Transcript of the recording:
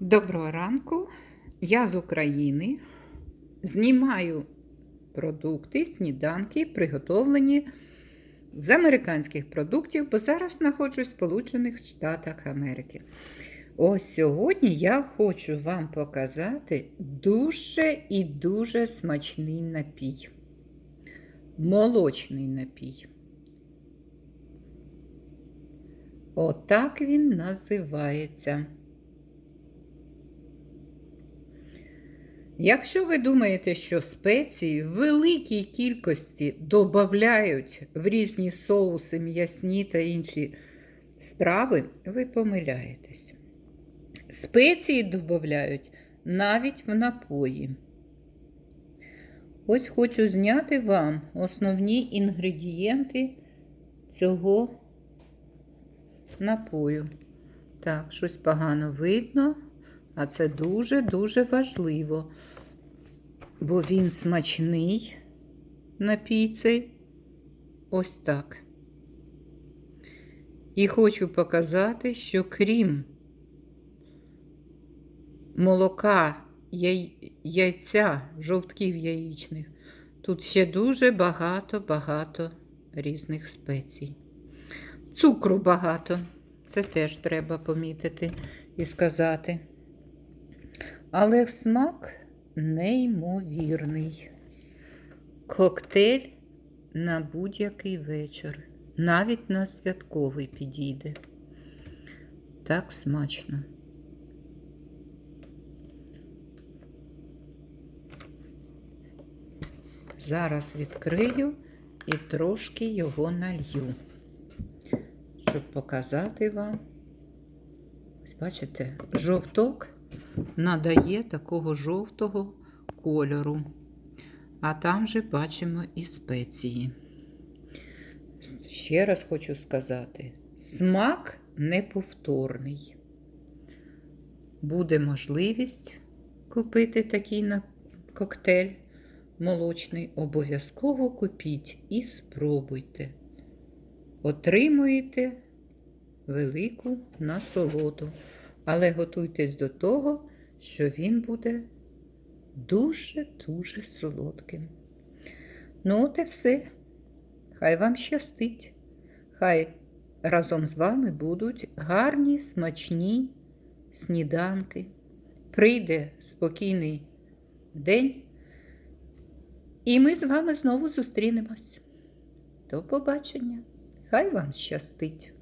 Доброго ранку, я з України. Знімаю продукти, сніданки, приготовлені з американських продуктів, бо зараз знаходжусь в Сполучених Штатах Америки. Ось сьогодні я хочу вам показати дуже і дуже смачний напій. Молочний напій. Отак він називається. Якщо ви думаєте, що спеції в великій кількості додають в різні соуси, м'ясні та інші страви, ви помиляєтесь. Спеції додають навіть в напої. Ось хочу зняти вам основні інгредієнти цього напою. Так, щось погано видно. А це дуже-дуже важливо, бо він смачний напій цей ось так. І хочу показати, що крім молока, яй... яйця, жовтків яєчних, тут ще дуже багато-багато різних спецій. Цукру багато, це теж треба помітити і сказати. Але смак неймовірний. Коктейль на будь-який вечір, навіть на святковий підійде. Так смачно. Зараз відкрию і трошки його налью, щоб показати вам. Ось бачите, жовток надає такого жовтого кольору. А там же бачимо і спеції. Ще раз хочу сказати: смак неповторний. Буде можливість купити такий коктейль молочний. Обов'язково купіть і спробуйте. Отримуєте велику насолоду. Але готуйтесь до того, що він буде дуже-дуже солодким. Ну, от і все. Хай вам щастить. Хай разом з вами будуть гарні, смачні сніданки. Прийде спокійний день, і ми з вами знову зустрінемось. До побачення. Хай вам щастить!